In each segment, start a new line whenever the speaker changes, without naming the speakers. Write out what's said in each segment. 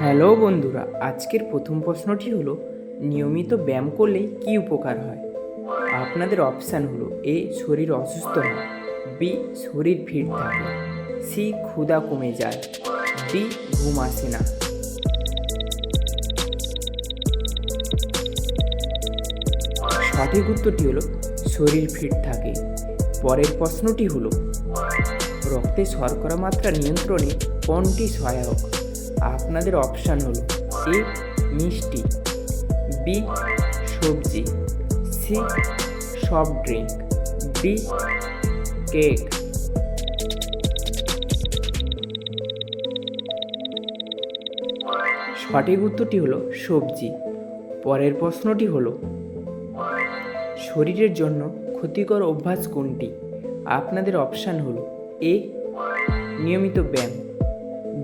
Hello বন্ধুরা, আজকের প্রথম প্রশ্নটি হলো, নিয়মিত ব্যায়াম করলে কি উপকার হয়? আপনাদের অপশান হলো, এ, শরীর অসুস্থ হয় বি, শরীর ফিট থাকে, সি, ক্ষুধা কমে যায়, ডি, ঘুম আসে না। সঠিক উত্তরটি হলো, শরীর ফিট থাকে। পরের প্রশ্নটি হলো, রক্তে শর্করা মাত্রা নিয়ন্ত্রণে কোনটি সহায়ক? আপনাদের অপশান হলো এ মিষ্টি বি সবজি C soft drink D cake সঠিক উত্তরটি হলো সবজি। পরের প্রশ্নটি হলো, শরীরের জন্য ক্ষতিকর অভ্যাস কোনটি? আপনাদের অপশান হলো এ নিয়মিত ব্যায়াম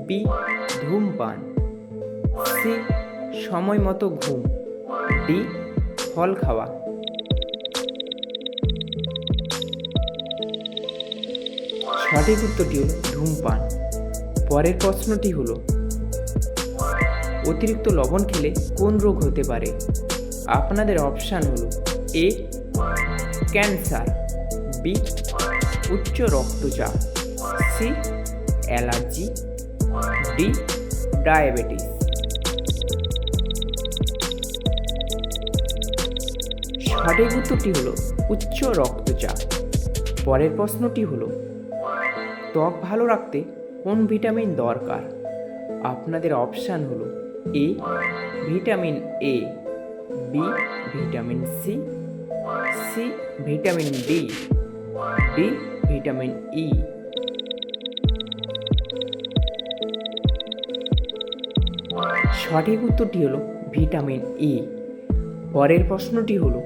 বি ধূমপান। সি, সময় মতো ঘুম। ডি, ফল খাওয়া। সঠিক উত্তরটি হলো ধূমপান। পরের প্রশ্নটি হল, অতিরিক্ত লবণ খেলে কোন রোগ হতে পারে? আপনাদের অপশান হল, এ, ক্যান্সার, বি, উচ্চ রক্তচাপ, সি, অ্যালার্জি ডি ডায়াবেটিস সঠিক উত্তরটি হলো উচ্চ রক্তচাপ। পরের প্রশ্নটি হলো, ত্বক ভালো রাখতে কোন ভিটামিন দরকার? আপনাদের অপশান হলো A, vitamin A, B, vitamin C C, vitamin D D, vitamin E. সঠিক উত্তরটি হলো ভিটামিন ই পরের প্রশ্নটি হলো,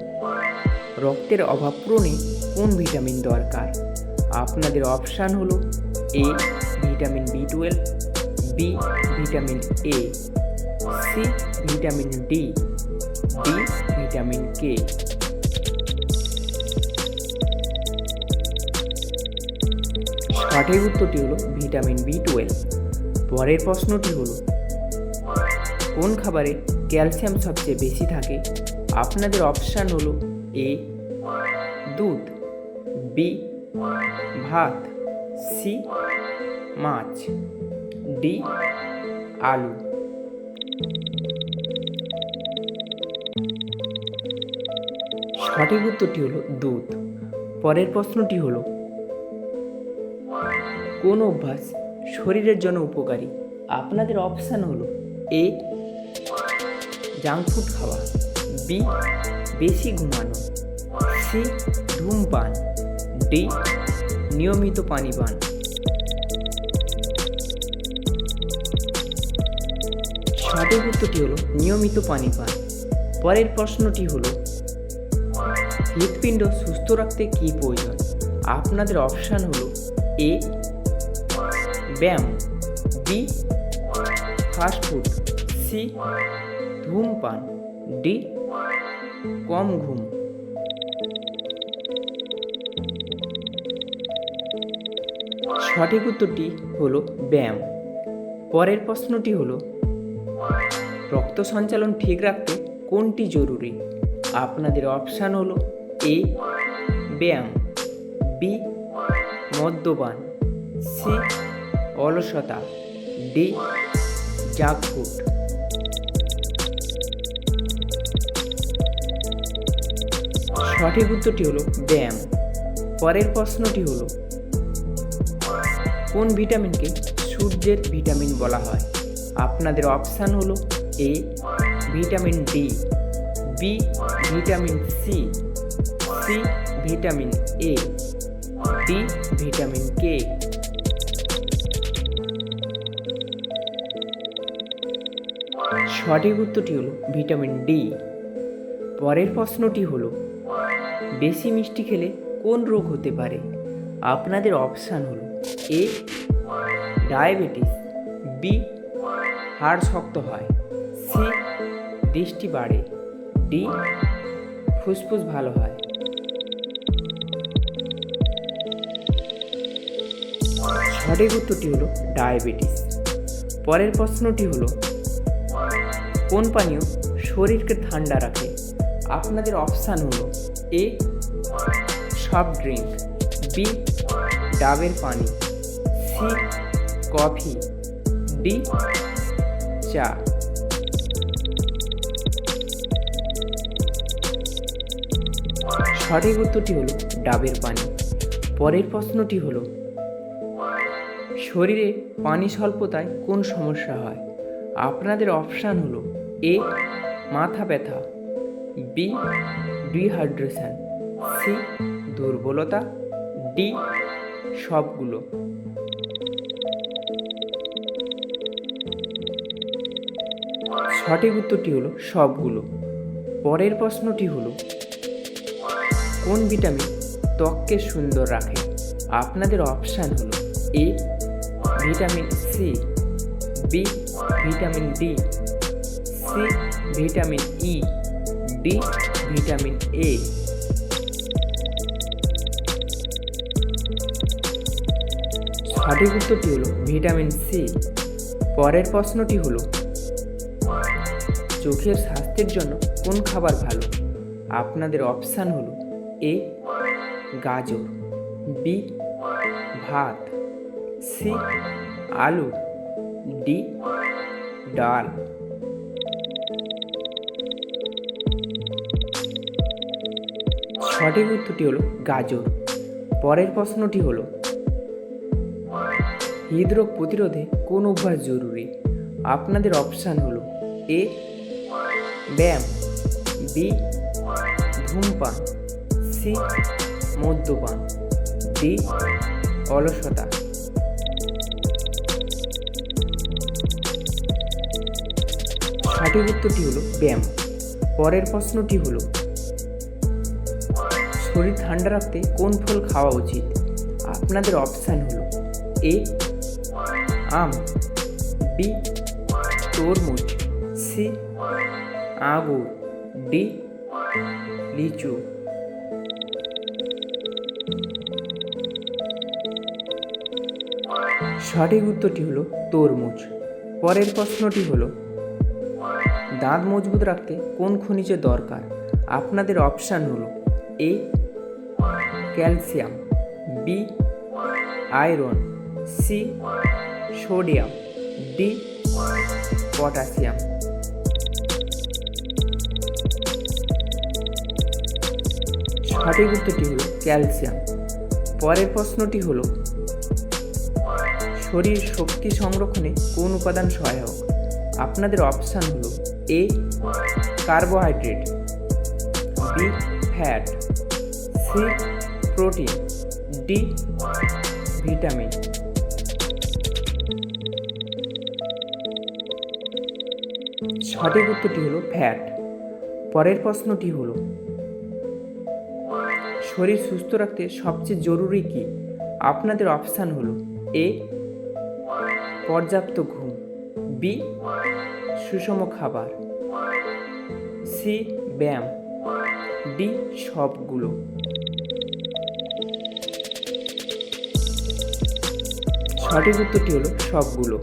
রক্তের অভাব পূরণে কোন ভিটামিন দরকার? আপনাদের অপশান হলো A vitamin B twelve B vitamin A C vitamin D D vitamin K সঠিক উত্তরটি হলো ভিটামিন বি টুয়েলভ পরের প্রশ্নটি হলো কোন খাবারে ক্যালসিয়াম সবচেয়ে বেশি থাকে? আপনাদের অপশান হলো এ, দুধ, বি, ভাত, সি, মাছ, ডি, আলু। সঠিক উত্তরটি হলো দুধ। পরের প্রশ্নটি হলো, কোন অভ্যাস শরীরের জন্য উপকারী? আপনাদের অপশান হলো এ জাঙ্ক ফুড খাওয়া। বি, বেশি ঘুমানো। সি, ধূমপান। ডি, নিয়মিত পানি পান। সঠিক উত্তরটি হলো নিয়মিত পানি পান। পরের প্রশ্নটি হলো, হৃৎপিণ্ড সুস্থ রাখতে কি প্রয়োজন? আপনাদের অপশান হলো, এ, ব্যায়াম। বি ফাস্টফুড সি ধূমপান, ডি, কম ঘুম। সঠিক উত্তরটি হলো ব্যায়াম। পরের প্রশ্নটি হলো, রক্ত সঞ্চালন ঠিক রাখতে কোনটি জরুরি? আপনাদের অপশান হলো এ, ব্যায়াম, বি, মদ্যপান, সি, অলসতা, ডি, জাঙ্ক ফুড। সঠিক উত্তরটি হলো ব্যায়াম। পরের প্রশ্নটি হলো, কোন ভিটামিনকে সূর্যের ভিটামিন বলা হয়? আপনাদের অপশান হলো A, vitamin D, B, vitamin C C, vitamin A, D, vitamin K. সঠিক উত্তরটি হলো ভিটামিন ডি। পরের প্রশ্নটি হলো বেশি মিষ্টি খেলে কোন রোগ হতে পারে? আপনাদের অপশান হলো এ, ডায়াবেটিস, বি, হাড় শক্ত হয়, সি, দৃষ্টি বাড়ে, ডি, ফুসফুস ভালো হয়। সঠিক উত্তরটি হলো ডায়াবেটিস। পরের প্রশ্নটি হলো, কোন পানীয় শরীরকে ঠান্ডা রাখে? আপনাদের অপশান হলো এ সফট ড্রিঙ্ক বি ডাবের পানি সি কফি ডি চা। সঠিক উত্তরটি হলো ডাবের পানি। পরের প্রশ্নটি হলো, শরীরে পানি স্বল্পতায় কোন সমস্যা হয়? আপনাদের অপশান হলো, এ, মাথা ব্যথা, বি, ডিহাইড্রেশন, সি দুর্বলতা, ডি, সবগুলো। সঠিক উত্তরটি হলো সবগুলো। পরের প্রশ্নটি হলো, কোন ভিটামিন ত্বককে সুন্দর রাখে? আপনাদের অপশান হলো A, vitamin C, B, vitamin D, C, vitamin E, D, vitamin A. সঠিক উত্তরটি হলো ভিটামিন সি পরের প্রশ্নটি হলো, চোখের স্বাস্থ্যের জন্য কোন খাবার ভালো? আপনাদের অপশান হলো, এ, গাজর, বি, ভাত, সি, আলু, ডি, ডাল। সঠিক উত্তরটি হলো গাজর। পরের প্রশ্নটি হলো হৃদরোগ প্রতিরোধে কোন অভ্যাস জরুরি। আপনাদের অপশান হলো এ, ব্যায়াম, বি, ধূমপান, সি, মদ্যপান, ডি, অলসতা। সঠিক উত্তরটি হলো ব্যায়াম। পরের প্রশ্নটি হলো, শরীর ঠান্ডা রাখতে কোন ফল খাওয়া উচিত? আপনাদের অপশান হলো এ আম, বি, তরমুজ, সি আঙুর ডি, লিচু। সঠিক উত্তরটি হলো তরমুজ। পরের প্রশ্নটি হলো, দাঁত মজবুত রাখতে কোন খনিজের দরকার? আপনাদের অপশান হলো, A, calcium, B, iron, C sodium, D, potassium. সঠিক উত্তরটি হলো ক্যালসিয়াম। পরের প্রশ্নটি হলো, শরীর শক্তি সংরক্ষণে কোন উপাদান সহায়ক? আপনাদের অপশান হলো A carbohydrate B fat C protein D vitamin সঠিক উত্তরটি হলো ফ্যাট পরের প্রশ্নটি হলো, শরীর সুস্থ রাখতে সবচেয়ে জরুরি কি? আপনাদের অপশান হলো এ, পর্যাপ্ত ঘুম, বি, সুষম খাবার, সি, ব্যায়াম, ডি, সবগুলো। সঠিক উত্তরটি হলো সবগুলো।